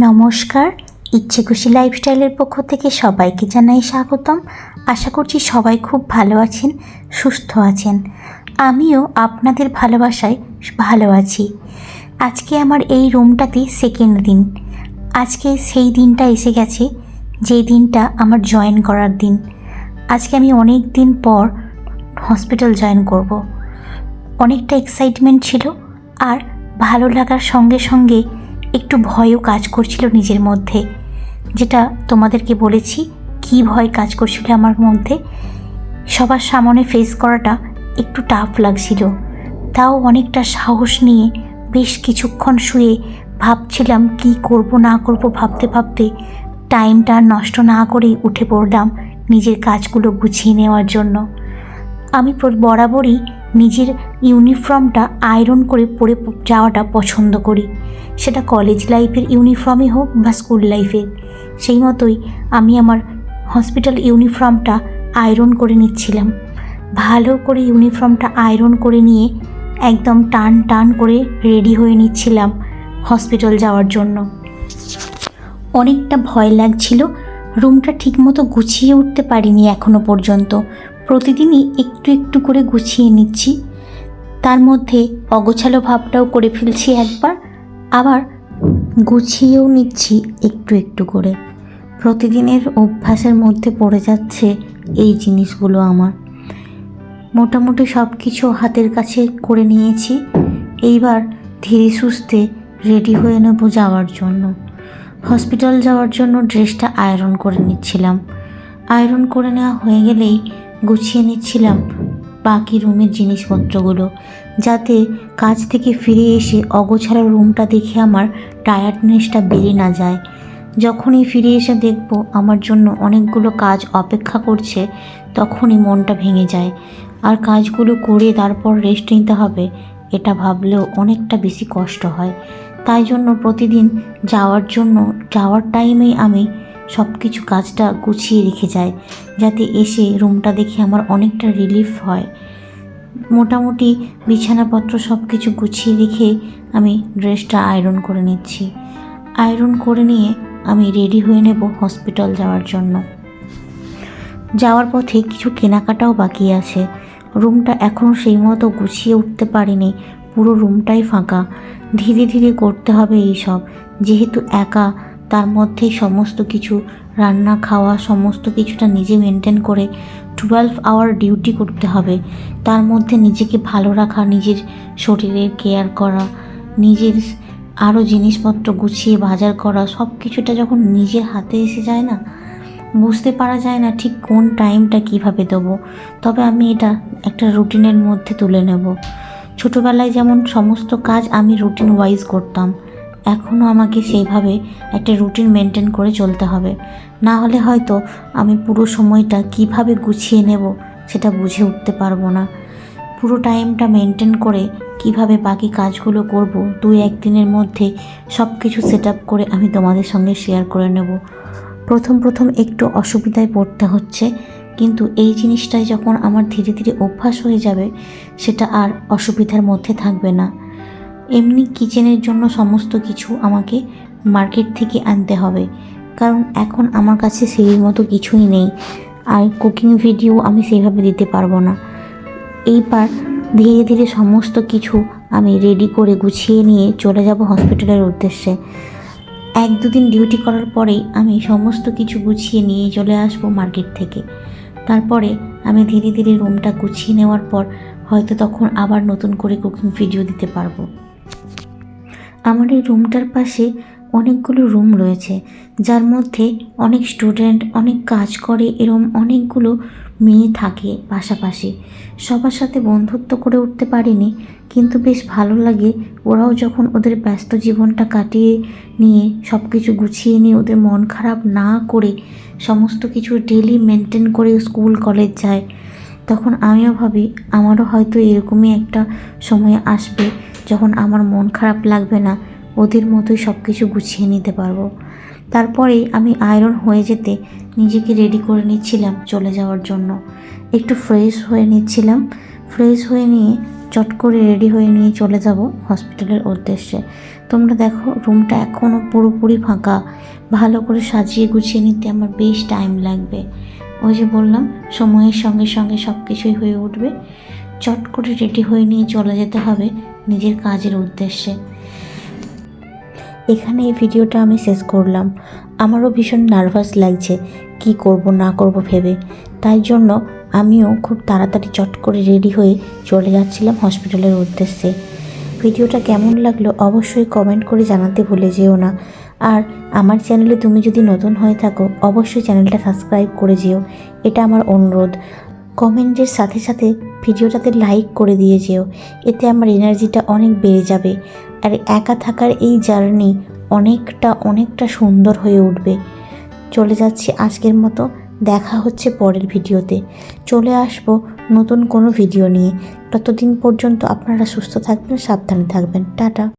নমস্কার। ইচ্ছে খুশি লাইফস্টাইলের পক্ষ থেকে সবাইকে জানাই স্বাগতম। আশা করছি সবাই খুব ভালো আছেন, সুস্থ আছেন। আমিও আপনাদের ভালোবাসায় ভালো আছি। আজকে আমার এই রুমটাতে সেকেন্ড দিন। আজকে সেই দিনটা এসে গেছে, যে দিনটা আমার জয়েন করার দিন। আজকে আমি অনেক দিন পর হসপিটাল জয়েন করব। অনেকটা এক্সাইটমেন্ট ছিল, আর ভালো লাগার সঙ্গে সঙ্গে একটু ভয়ও কাজ করছিল নিজের মধ্যে। যেটা তোমাদেরকে বলেছি, কী ভয় কাজ করছিল আমার মধ্যে, সবার সামনে ফেস করাটা একটু টাফ লাগছিল। তাও অনেকটা সাহস নিয়ে বেশ কিছুক্ষণ শুয়ে ভাবছিলাম কি করব, না করব, ভাবতে ভাবতে টাইমটা নষ্ট না করেই উঠে পড়লাম নিজের কাজগুলো গুছিয়ে নেওয়ার জন্য। আমি বরাবরই নিজের ইউনিফর্মটা আয়রন করে পরে যাওয়াটা পছন্দ করি। সেটা কলেজ লাইফের ইউনিফর্মই হোক বা স্কুল লাইফের সেই মতোই আমি আমার হসপিটাল ইউনিফর্মটা আয়রন করে নিচ্ছিলাম। ভালো করে ইউনিফর্মটা আয়রন করে নিয়ে একদম টান টান করে রেডি হয়ে নিচ্ছিলাম হসপিটাল যাওয়ার জন্য। অনেকটা ভয় লাগছিল। রুমটা ঠিকমতো গুছিয়ে উঠতে পারিনি এখনও পর্যন্ত। প্রতিদিনই একটু একটু করে গুছিয়ে নিচ্ছি। তার মধ্যে অগোছালো ভাবটাও করে ফেলছি একবার, আবার গুছিয়েও নিচ্ছি একটু একটু করে। প্রতিদিনের অভ্যাসের মধ্যে পড়ে যাচ্ছে এই জিনিসগুলো আমার। মোটামুটি সব কিছু হাতের কাছে করে নিয়েছি। এইবার ধীরে সুস্থে রেডি হয়ে নেব যাওয়ার জন্য। হসপিটাল যাওয়ার জন্য ড্রেসটা আয়রন করে নিচ্ছিলাম। আয়রন করে নেওয়া হয়ে গেলেই গুছিয়ে নিচ্ছিলাম বাকি রুমের জিনিসপত্রগুলো, যাতে কাজ থেকে ফিরে এসে অগোছালো রুমটা দেখে আমার টায়ার্ডনেসটা বেড়ে না যায়। যখনই ফিরে এসে দেখব আমার জন্য অনেকগুলো কাজ অপেক্ষা করছে, তখনই মনটা ভেঙে যায়। আর কাজগুলো করে তারপর রেস্ট নিতে হবে, এটা ভাবলেও অনেকটা বেশি কষ্ট হয়। তাই জন্য প্রতিদিন যাওয়ার জন্য, যাওয়ার টাইমেই আমি সব কিছু কাজটা গুছিয়ে রেখে যায়, যাতে এসে রুমটা দেখে আমার অনেকটা রিলিফ হয়। মোটামুটি বিছানাপত্র সব কিছু গুছিয়ে রেখে আমি ড্রেসটা আয়রন করে নিচ্ছি। আয়রন করে নিয়ে আমি রেডি হয়ে নেব হসপিটাল যাওয়ার জন্য। যাওয়ার পথে কিছু কেনাকাটাও বাকি আছে। রুমটা এখনও সেই মতো গুছিয়ে উঠতে পারিনি, পুরো রুমটাই ফাঁকা। ধীরে ধীরে করতে হবে এই সব যেহেতু একা তার মধ্যে সমস্ত কিছু, রান্না, খাওয়া, সমস্ত কিছুটা নিজে মেনটেন করে টুয়েলভ আওয়ার ডিউটি করতে হবে। তার মধ্যে নিজেকে ভালো রাখা, নিজের শরীরের কেয়ার করা, নিজের আরও জিনিসপত্র গুছিয়ে বাজার করা সব কিছুটা যখন নিজের হাতে এসে যায় না, বুঝতে পারা যায় না ঠিক কোন টাইমটা কীভাবে দেবো। তবে আমি এটা একটা রুটিনের মধ্যে তুলে নেব। ছোটোবেলায় যেমন সমস্ত কাজ আমি রুটিন ওয়াইজ করতাম। এখনও আমাকে সেইভাবে একটা রুটিন মেনটেন করে চলতে হবে। না হলে হয়তো আমি পুরো সময়টা কীভাবে গুছিয়ে নেব সেটা বুঝে উঠতে পারব না। পুরো টাইমটা মেনটেন করে কীভাবে বাকি কাজগুলো করব দুই একদিনের মধ্যে সব কিছু সেট আপ করে আমি তোমাদের সঙ্গে শেয়ার করে নেব। প্রথম প্রথম একটু অসুবিধায় পড়তে হচ্ছে, কিন্তু এই জিনিসটাই যখন আমার ধীরে ধীরে অভ্যাস হয়ে যাবে, সেটা আর অসুবিধার মধ্যে থাকবে না। এমনি কিচেনের জন্য সমস্ত কিছু আমাকে মার্কেট থেকে আনতে হবে। কারণ এখন আমার কাছে সেই মতো কিছুই নেই। আর কুকিং ভিডিও আমি সেইভাবে দিতে পারব না। এইবার ধীরে ধীরে সমস্ত কিছু আমি রেডি করে গুছিয়ে নিয়ে চলে যাব হসপিটালের উদ্দেশ্যে। এক দুদিন ডিউটি করার পরেই আমি সমস্ত কিছু গুছিয়ে নিয়ে চলে আসব মার্কেট থেকে। তারপরে আমি ধীরে ধীরে রুমটা গুছিয়ে নেওয়ার পর হয়তো তখন আবার নতুন করে কুকিং ভিডিও দিতে পারব। আমার এই রুমটার পাশে অনেকগুলো রুম রয়েছে, যার মধ্যে অনেক স্টুডেন্ট, অনেক কাজ করে, এরম অনেকগুলো মেয়ে থাকে পাশাপাশি। সবার সাথে বন্ধুত্ব করে উঠতে পারিনি, কিন্তু বেশ ভালো লাগে ওরাও যখন ওদের ব্যস্ত জীবনটা কাটিয়ে নিয়ে সব কিছু গুছিয়ে নিয়ে ওদের মন খারাপ না করে সমস্ত কিছু ডেলি মেনটেন করে স্কুল কলেজ যায়, তখন আমিও ভাবি আমারও হয়তো এরকমই একটা সময় আসবে। যখন আমার মন খারাপ লাগবে না, ওদের মতোই সব কিছু গুছিয়ে নিতে পারব। তারপরেই আমি আয়রন হয়ে যেতে নিজেকে রেডি করে নিচ্ছিলাম চলে যাওয়ার জন্য। একটু ফ্রেশ হয়ে নিচ্ছিলাম। ফ্রেশ হয়ে নিয়ে চট করে রেডি হয়ে নিয়ে চলে যাব হসপিটালের উদ্দেশ্যে। তোমরা দেখো, রুমটা এখনও পুরোপুরি ফাঁকা। ভালো করে সাজিয়ে গুছিয়ে নিতে আমার বেশ টাইম লাগবে। ওই যে বললাম, সময়ের সঙ্গে সঙ্গে সব কিছুই হয়ে উঠবে। চট করে রেডি হয়ে নিয়ে চলে যেতে হবে নিজের কাজের উদ্দেশ্যে। এখানে এই ভিডিওটা আমি শেষ করলাম। আমারও ভীষণ নার্ভাস লাগছে কি করব, না করব ভেবে। তাই জন্য আমিও খুব তাড়াতাড়ি চট করে রেডি হয়ে চলে যাচ্ছিলাম হসপিটালের উদ্দেশ্যে। ভিডিওটা কেমন লাগল অবশ্যই কমেন্ট করে জানাতে ভুলে যেও না। আর আমার চ্যানেলে তুমি যদি নতুন হয়ে থাকো, অবশ্যই চ্যানেলটা সাবস্ক্রাইব করে যেও। এটা আমার অনুরোধ। কমেন্টের সাথে সাথে ভিডিওটাতে লাইক করে দিয়ে যেও। এতে আমার এনার্জিটা অনেক বেড়ে যাবে। আর একা থাকার এই জার্নি অনেকটা অনেকটা সুন্দর হয়ে উঠবে। চলে যাচ্ছি আজকের মতো। দেখা হচ্ছে পরের ভিডিওতে। চলে আসব নতুন কোনো ভিডিও নিয়ে। ততদিন পর্যন্ত আপনারা সুস্থ থাকবেন, সাবধানে থাকবেন। টাটা।